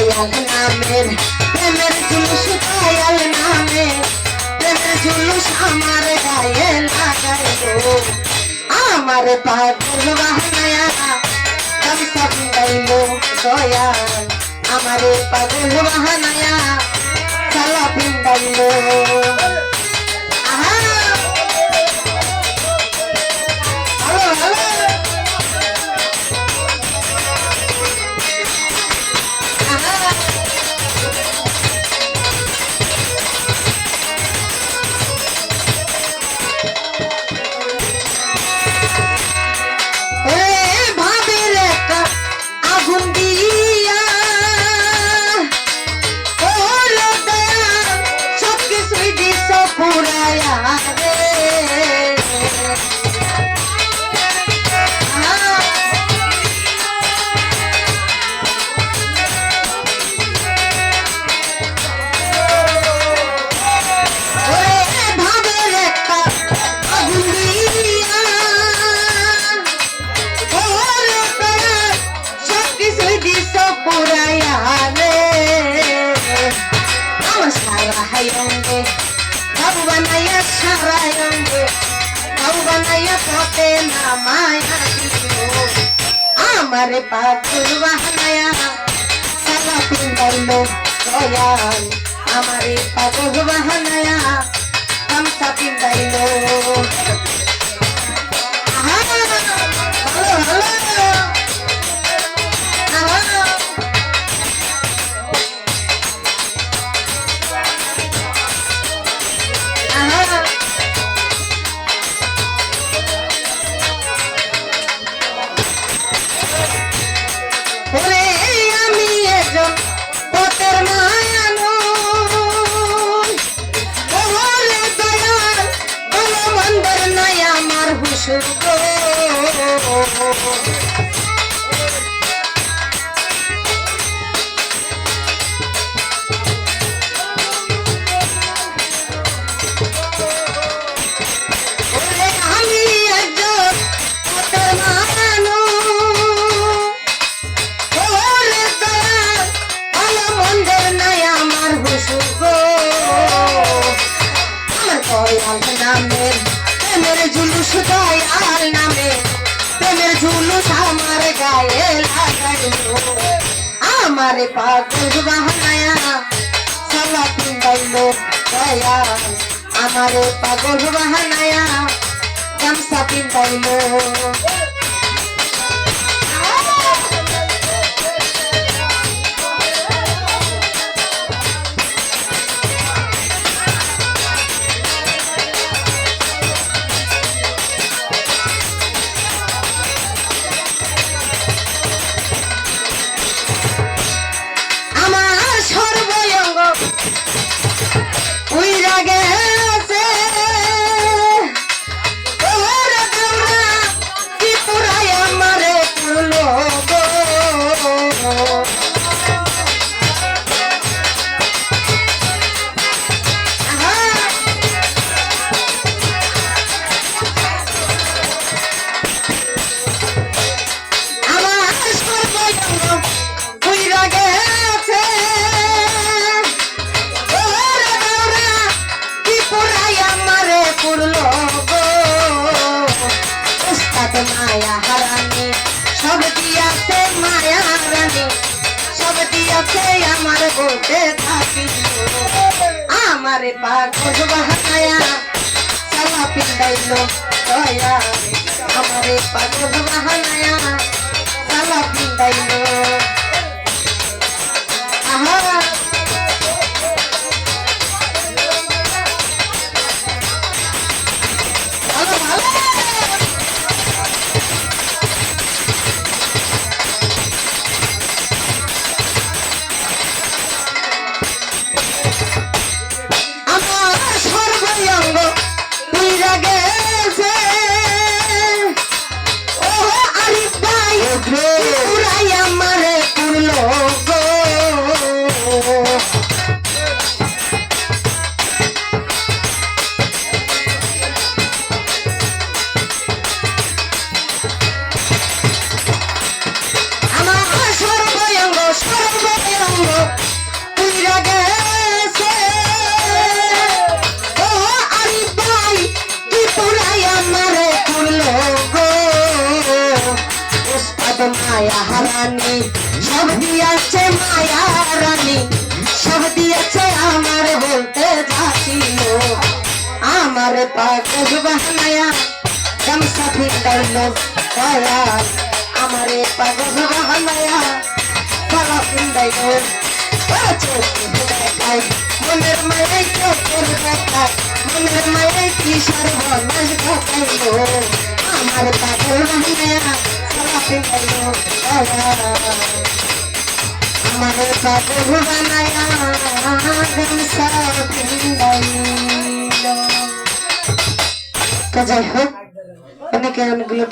দয়াল নামের প্রেমের জুলুস দয়াল নামে প্রেমের জুলুস আমার গায়ে লাগাই গো আমার পাগল বাহানায়া গামছা পিন্দাইলো দয়াল আমার পাগল বাহনায়া চালা পিন্দাইলো সারা রঙ্গে বাবু বানাইয়া পথে নামায়া আমার পাগল বাহানায়া সালা পিন্দাইলো দয়াল আমার পাগল বাহানায়া গামছা পিন্দাইলো আমার আমার পাগল বাহানায়া সালা পিন্দাইলো দয়াল আমার পাগল বাহানায়া গামছা পিন্দাইলো আমার বলতে থাকি। আমার পাগল বাহানায়া সালা পিন্দাইলো দয়া আমারে পাগল বাহানায়া সালা পিন্দাইলো আহা। ভালো ভালো। হারানি সব দিয়াছে মায়া রানী। সব দিয়েছে আমার বলতে যাচ্ছিল আমার পাগল বাহানায়া, গামছা ফিটাইল কলা আমারে পাগল বাহানায়া কলা ফিটাইল। মনের মায়ে চোখের দেখা মনের মায়ে কি সর্বনাশ ঘটাইল? আমার পাগল বাহানায়া আমার পাগল বানায়া যাই হোক অনেকে অনেকগুলো